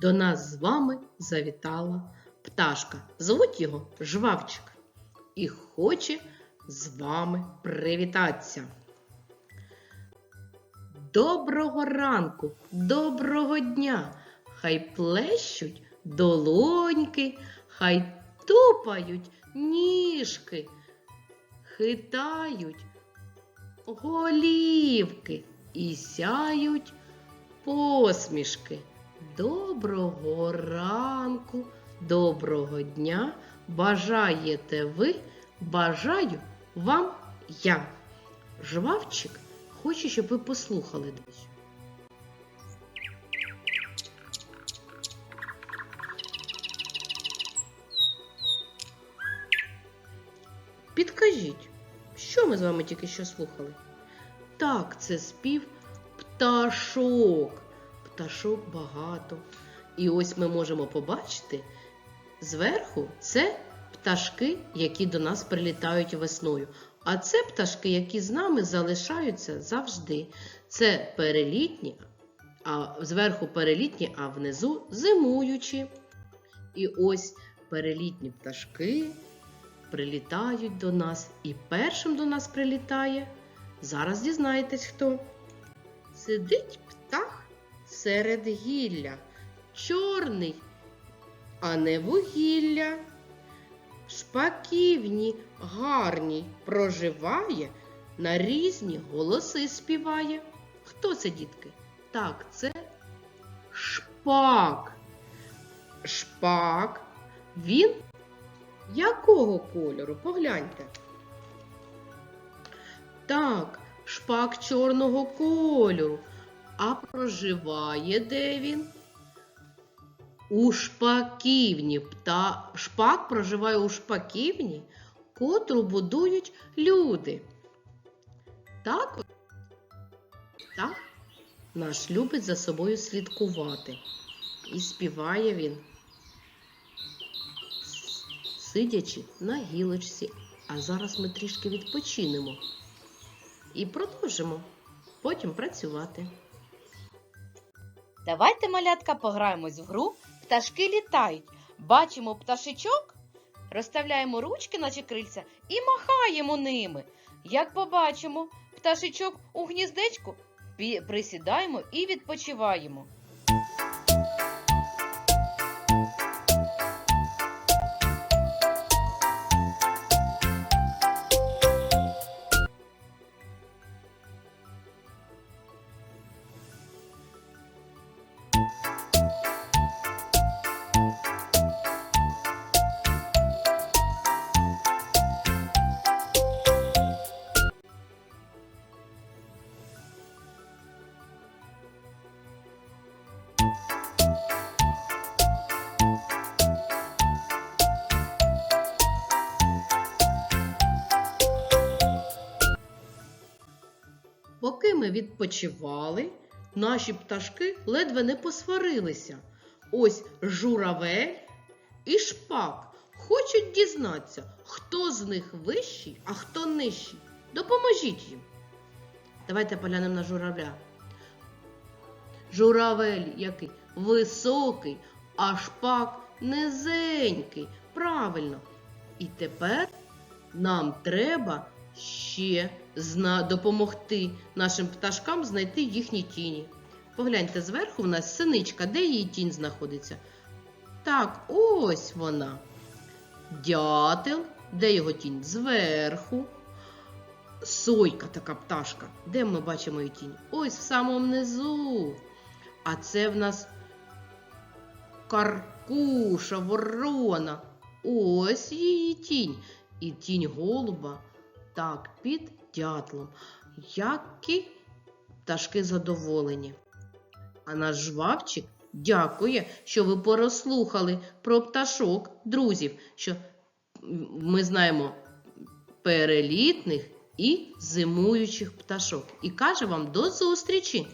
До нас з вами завітала пташка. Звуть його Жвавчик і хоче з вами привітатися. Доброго ранку, доброго дня! Хай плещуть долоньки, хай тупають ніжки, хитають голівки і сяють посмішки. Доброго ранку, доброго дня. Бажаєте ви, бажаю вам я. Жвавчик хоче, щоб ви послухали дещо. Підкажіть, що ми з вами тільки що слухали? Так, це спів пташок. Пташок багато. І ось ми можемо побачити зверху це пташки, які до нас прилітають весною. А це пташки, які з нами залишаються завжди. Це перелітні, а зверху перелітні, а внизу зимуючі. І ось перелітні пташки прилітають до нас. І першим до нас прилітає. Зараз дізнаєтесь хто. Сидить птах серед гілля, чорний, а не вугілля. Шпаківні гарній проживає, на різні голоси співає. Хто це, дітки? Так, це шпак. Шпак. Він якого кольору? Погляньте. Так, шпак чорного кольору. А проживає де він? У шпаківні. Пта... Шпак проживає у шпаківні, котру будують люди. Так, так, наш любить за собою слідкувати. І співає він, сидячи на гілочці. А зараз ми трішки відпочинемо і продовжимо потім працювати. Давайте, малятка, пограємось в гру. Пташки літають. Бачимо пташечок, розставляємо ручки, наче крильця, і махаємо ними. Як побачимо пташечок у гніздечку, присідаємо і відпочиваємо. Поки ми відпочивали, наші пташки ледве не посварилися. Ось журавель і шпак хочуть дізнатися, хто з них вищий, а хто нижчий. Допоможіть їм. Давайте поглянемо на журавля. Журавель який високий, а шпак низенький. Правильно. І тепер нам треба ще допомогти нашим пташкам знайти їхні тіні. Погляньте, зверху в нас синичка, де її тінь знаходиться? Так, ось вона. Дятел, де його тінь? Зверху. Сойка така пташка. Де ми бачимо її тінь? Ось в самому низу. А це в нас каркуша, ворона. Ось її тінь. І тінь голуба так під дятлом. Які пташки задоволені. А наш жвавчик дякує, що ви порослухали про пташок, друзів, що ми знаємо перелітних і зимуючих пташок. І каже вам до зустрічі!